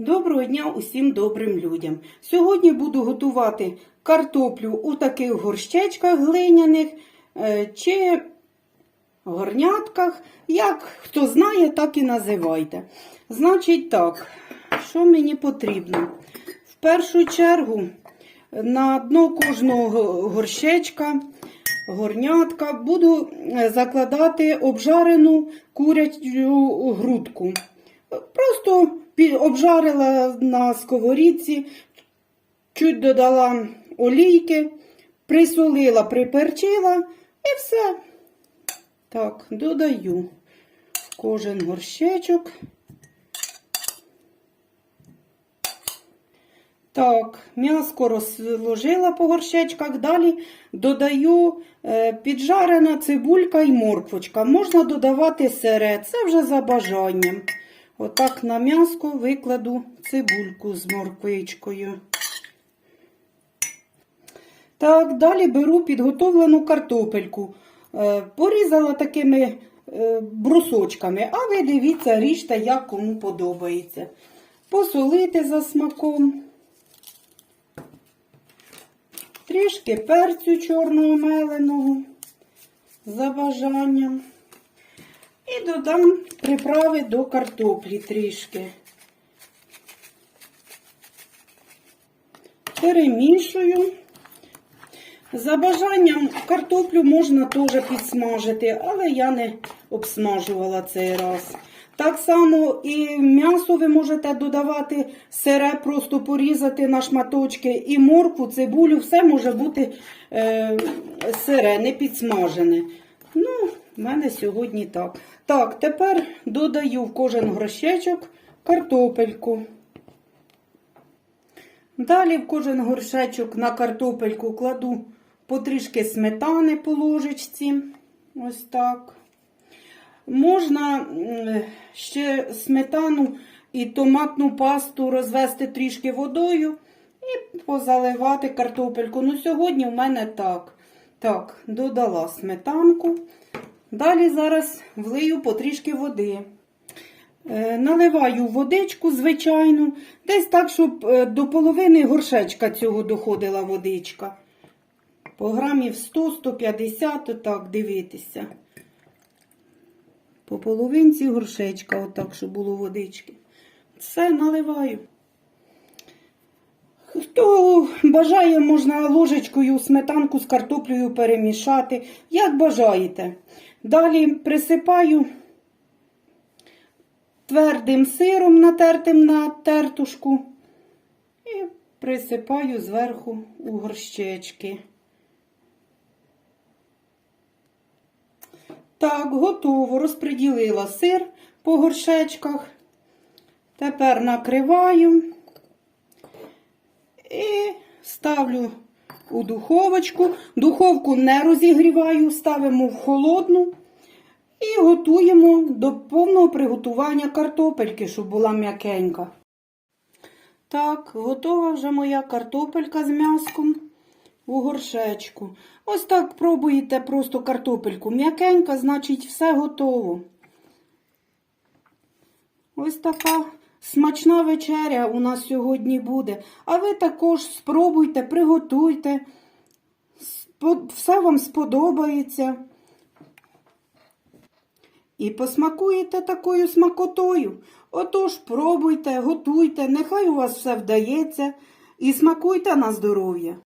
Доброго дня усім добрим людям. Сьогодні буду готувати картоплю у таких горщечках глиняних е, чи горнятках. Як хто знає, так і називайте. Значить так, що мені потрібно? В першу чергу на дно кожного горщечка, горнятка буду е, закладати обжарену курячу грудку. Просто обжарила на сковорідці, чуть додала олійки, присолила, приперчила і все. Так, додаю в кожен горщечок. Так, м'яско розложила по горщечках. Далі додаю е, піджарена цибулька і морквочка. Можна додавати сире, це вже за бажанням. Отак на м'яско викладу цибульку з морквичкою. Так, далі беру підготовлену картопельку. Е, порізала такими е, брусочками, а ви дивіться, ріжте, як кому подобається. Посолити за смаком. Трішки перцю чорного меленого за бажанням. І додам приправи до картоплі трішки. Перемішую. За бажанням картоплю можна теж підсмажити, але я не обсмажувала цей раз. Так само і м'ясо ви можете додавати сире, просто порізати на шматочки, і моркву, цибулю, все може бути е, сире, не підсмажене. Ну, в мене сьогодні так. Так, тепер додаю в кожен горщечок картопельку. Далі в кожен горшечок на картопельку кладу потрішки сметани по ложечці. Ось так. Можна ще сметану і томатну пасту розвести трішки водою і позаливати картопельку. Ну, сьогодні в мене так. Так, додала сметанку. Далі зараз влию потрішки води. Е, Наливаю водичку звичайну, десь так, щоб е, до половини горшечка цього доходила водичка. По грамів 100-150, отак дивитися. По половинці горшечка, отак, щоб було водички. Все наливаю. Хто бажає, можна ложечкою сметанку з картоплею перемішати, як бажаєте. Далі присипаю твердим сиром, натертим на тертушку, і присипаю зверху у горщечки. Так, готово. Розподілила сир по горшечках. Тепер накриваю і ставлю у духовочку. Духовку не розігріваю, ставимо в холодну і готуємо до повного приготування картопельки, щоб була м'якенька. Так, готова вже моя картопелька з м'яском у горшечку. Ось так пробуєте просто картопельку. М'якенька, значить, все готово. Ось така смачна вечеря у нас сьогодні буде. А ви також спробуйте, приготуйте. Все вам сподобається. І посмакуєте такою смакотою. Отож, пробуйте, готуйте, нехай у вас все вдається. І смакуйте на здоров'я.